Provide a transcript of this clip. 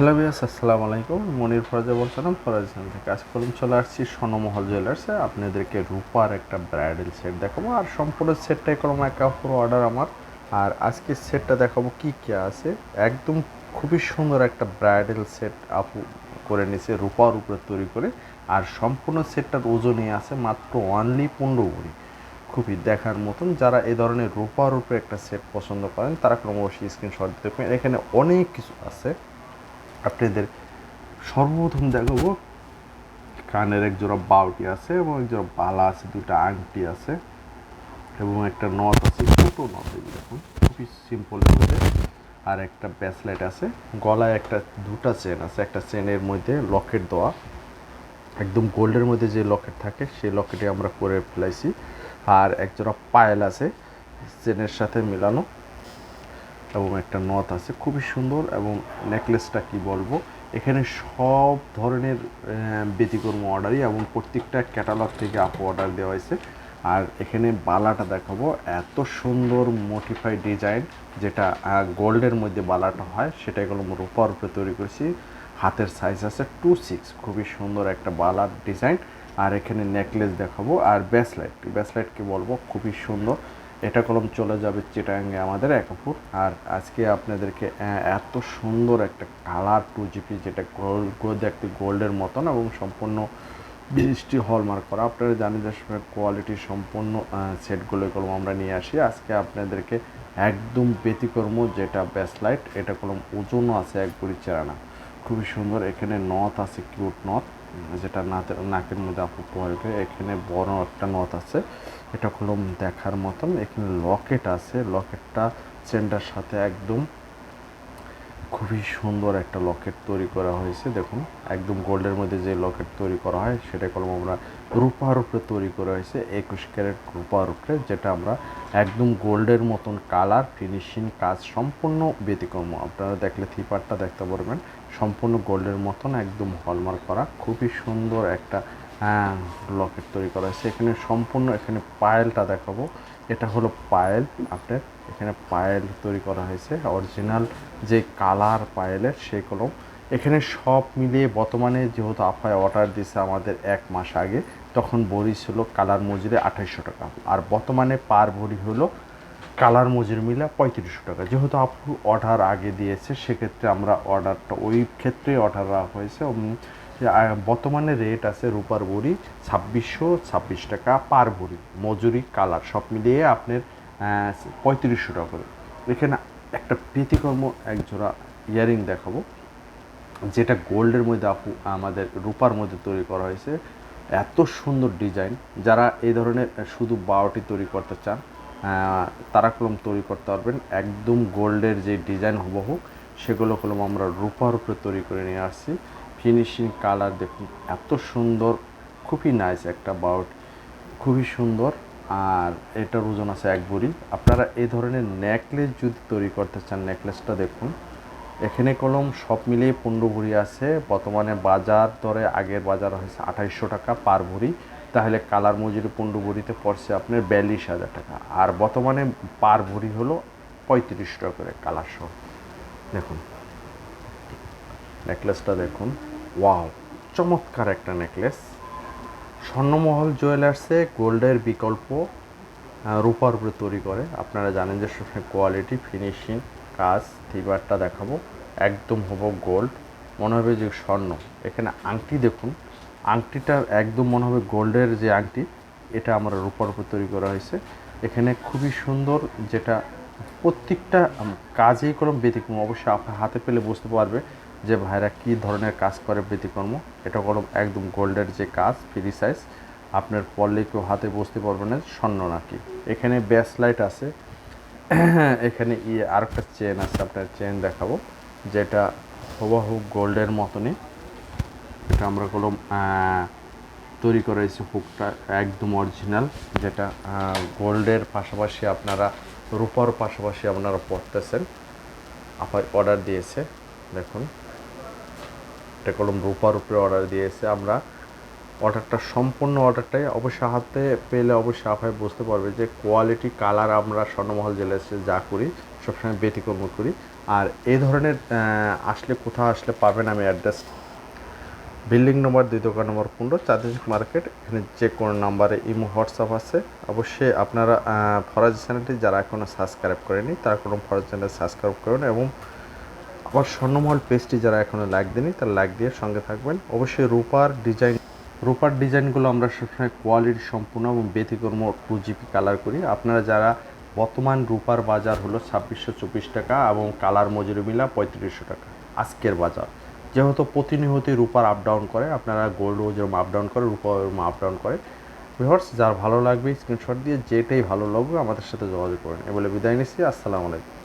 Hello বিয়াস আসসালামু আলাইকুম। মনির ফরাজা বলছিলাম ফরাজান থেকে আজ করুন চলে আসছি স্বর্ণমহল জুয়েলার্সে আপনাদেরকে রূপার একটা ব্রাইডাল সেট দেখাবো, আর সম্পূর্ণ সেটটাই করব একা পুরো অর্ডার আমার। আর আজকে সেটটা দেখাবো কি কি আছে। একদম খুবই সুন্দর একটা ব্রাইডাল সেট আপু করে নিয়েছে রূপার উপরে তৈরি করে। আর সম্পূর্ণ সেটটার ওজনই আছে মাত্র অনলি পনেরো ভরি। খুবই দেখার মতন যারা এ ধরনের রূপার উপরে একটা সেট পছন্দ করেন, তারা কোনো অবশ্যই স্ক্রিনশট দিতে পারেন। এখানে অনেক কিছু আছে। আপনাদের সর্বপ্রথম দেখাবো, কানের এক জোড়া বাউটি আছে এবং এক জোড়া বালা আছে দুটো আংটি আছে এবং একটা নথ আছে, ছোটো নথ এগুলো খুবই সিম্পলের আর একটা ব্যাসলাইট আছে, গলায় একটা দুটা চেন আছে, একটা চেনের মধ্যে লকেট দেওয়া। একদম গোল্ডের মধ্যে যে লকেট থাকে, সেই লকেটে আমরা করে ফেলাইছি। আর এক জোড়া পায়েল আছে চেনের সাথে মিলানো। এবং একটা নথ আছে, খুবই সুন্দর এবং নেকলেসটা কি বলব? এখানে সব ধরনের ব্যতিক্রম অর্ডারই এবং প্রত্যেকটা ক্যাটালগ থেকে আপু অর্ডার দেওয়া হয়েছে। আর এখানে বালাটা দেখাবো, এত সুন্দর মোটিফাই ডিজাইন যেটা গোল্ডের মধ্যে বালাটা হয়, সেটা এগুলো রূপার উপরে তৈরি করেছি। হাতের সাইজ আছে টু সিক্স খুবই সুন্দর একটা বালার ডিজাইন আর এখানে নেকলেস দেখাবো, আর ব্যাসলাইট ব্যাসলাইট কি বলব? খুবই সুন্দর। এটা কলম চলে যাবে চিটাঙ্গে আমাদের একাপুর। আর আজকে আপনাদেরকে এত সুন্দর একটা কালার টু জিপি, যেটা গোল্ড দেখতে গোল্ডের মতন এবং সম্পূর্ণ বৃষ্টি হলমার্ক করা। আপনারা জানেন যে কোয়ালিটি সম্পূর্ণ সেটগুলো কলম আমরা নিয়ে আসি। আজকে আপনাদেরকে একদম ব্যতিকর্ম যেটা ব্যাসলাইট, এটা কলম ওজনও আছে এক বুড়ি চেরানা খুবই সুন্দর। এখানে নথ আছে, কিউট নথ, যেটা নাকের মধ্যে আপু পরে এখানে বড় একটা নথ আছে, এটা হলো দেখার মতন। এখানে লকেট আছে, লকেটটা চেনটার সাথে একদম খুবই সুন্দর একটা লকেট তৈরি করা হয়েছে। দেখুন, একদম গোল্ডের মধ্যে যে লকেট তৈরি করা হয়, সেটা কলম আমরা রূপার উপরে তৈরি করা হয়েছে, একুশ ক্যারেট রূপার উপরে যেটা আমরা একদম গোল্ডের মতন কালার, ফিনিশিং কাজ সম্পূর্ণ ব্যতিক্রম। আপনারা দেখলে থিপারটা দেখতে পারবেন। সম্পূর্ণ গোল্ডের মতন একদম হলমার্ক করা। খুবই সুন্দর একটা হ্যাঁ লকেট তৈরি করা হয়েছে। এখানে সম্পূর্ণ এখানে পায়েলটা দেখাবো। এটা হলো পায়েল আপনার এখানে পায়েল তৈরি করা হয়েছে। অরিজিনাল যে কালার পায়েলের সেই কলম। এখানে সব মিলিয়ে বর্তমানে যেহেতু আফায় অর্ডার দিয়েছে আমাদের এক মাস আগে, তখন বড়ি ছিল কালার মজুরি আঠাইশশো টাকা। আর বর্তমানে পার ভরি হলো কালার মজুরি মিলে পঁয়ত্রিশশো টাকা। যেহেতু আপু অর্ডার আগে দিয়েছে, সেক্ষেত্রে আমরা অর্ডারটা ওই ক্ষেত্রে অর্ডার রাখা হয়েছে। বর্তমানে রেট আছে রূপার বড়ি ছাব্বিশশো ছাব্বিশ টাকা পার ভরি মজুরি, কালার সব মিলিয়ে আপনার পঁয়ত্রিশশো টাকা করে। এখানে একটা প্রীতিকর্ম এক জোড়া ইয়ারিং দেখাবো। যেটা গোল্ডের মধ্যে আপু, আমাদের রূপার মধ্যে তৈরি করা হয়েছে। এত সুন্দর ডিজাইন। যারা এই ধরনের শুধু বারোটি তৈরি করতে চান তারা কলম তৈরি করতে পারবেন। একদম গোল্ডের যে ডিজাইন হুবহু, সেগুলো কলম আমরা রূপার উপরে তৈরি করে নিয়ে আসছি। ফিনিশিং কালার দেখুন, এত সুন্দর, খুবই নাইস একটা বাউট খুবই সুন্দর। আর এটার ওজন আছে এক ভরি। আপনারা এই ধরনের নেকলেস যদি তৈরি করতে চান নেকলেসটা দেখুন। এখানে কলম সব মিলিয়ে পনেরো ভরি আছে। বর্তমানে বাজার দরে আগের বাজার হয়েছে আঠাইশশো টাকা পার ভরি। তাহলে কালার মজুরি পনেরো ভরিতে পড়ছে আপনার বিয়াল্লিশ হাজার টাকা। আর বর্তমানে পার ভরি হলো পঁয়ত্রিশ টাকা করে কালার সহ। দেখুন। নেকলেসটা দেখুন। ওয়াও, চমৎকার একটা নেকলেস। স্বর্ণমহল জুয়েলার্সে গোল্ডের বিকল্প রূপার উপরে তৈরি করে। আপনারা জানেন যে সবসময় কোয়ালিটি, ফিনিশিং, কাজ, থিবারটা দেখাবো। একদম হব গোল্ড। মনে হবে যে স্বর্ণ। এখানে আংটি দেখুন। আংটিটা একদম মনে হবে গোল্ডের যে আংটি, এটা আমরা রূপার উপর তৈরি করা হয়েছে। এখানে খুবই সুন্দর যেটা প্রত্যেকটা কাজেই কোনো ব্যতিক্রম, অবশ্যই আপনার হাতে পেলে বুঝতে পারবে যে ভাইরা কী ধরনের কাজ করে ব্যতিক্রম। এটা কোনো একদম গোল্ডের যে কাজ ফ্রি সাইজ আপনার পরলে কেউ হাতে বসতে পারবে না, স্বর্ণ নাকি। এখানে ব্যাস লাইট আছে। এখানে ইয়ে আরেকটা চেন আছে, আপনার চেন দেখাবো, যেটা হুবহু গোল্ডের মতনই। এটা আমরা কোনো তৈরি করেছি হুকটা একদম অরিজিনাল যেটা গোল্ডের পাশাপাশি আপনারা, রূপার পাশাপাশি আপনারা পড়তেছেন। আপার অর্ডার দিয়েছে, দেখুন। এটা কলম রূপার উপরে অর্ডার দিয়েছে। আমরা অর্ডারটা সম্পূর্ণ অর্ডারটাই অবশ্যই হাতে পেলে অবশ্যই আপনার বুঝতে পারবে যে কোয়ালিটি কালার আমরা স্বর্ণমহল জেলাসে যা করি, সবসময় ব্যতিক্রম করি। আর এই ধরনের আসলে কোথাও আসলে পাবেন আমি অ্যাড্রেস বিল্ডিং নম্বর, দুই দোকান নম্বর পনেরো চাঁদিক মার্কেট, এখানে যে কোনো নাম্বারে ইমো, হোয়াটসঅ্যাপ আছে। অবশ্যই আপনারা ফরাজ চ্যানেলটি যারা এখনও সাবস্ক্রাইব করেনি, তারা কোনো ফরাজ চ্যানেল সাবস্ক্রাইব করুন এবং আবার স্বর্ণমহল পেজটি যারা এখনও লাইক দেনি তারা লাইক দিয়ে সঙ্গে থাকবেন। অবশ্যই রূপার ডিজাইন, রূপার ডিজাইনগুলো আমরা সবসময় কোয়ালিটি সম্পূর্ণ এবং ব্যতিক্রম টু জিপি কালার করি। আপনারা যারা বর্তমান রূপার বাজার হলো ছাব্বিশশো চব্বিশ টাকা এবং কালার মজুরি মিলা পঁয়ত্রিশশো টাকা। আজকের বাজার। যেহেতু প্রতিনিয়তই রূপার আপ ডাউন করে, আপনারা গোল্ড যেরকম আপ ডাউন করে, রূপা ওরকম আপ ডাউন করে। ভিউয়ার্স যার ভালো লাগবে স্ক্রিনশট দিয়ে যেটাই ভালো লাগবে আমাদের সাথে যোগাযোগ করেন। এ বলে বিদায় নিচ্ছি, আসসালামু আলাইকুম।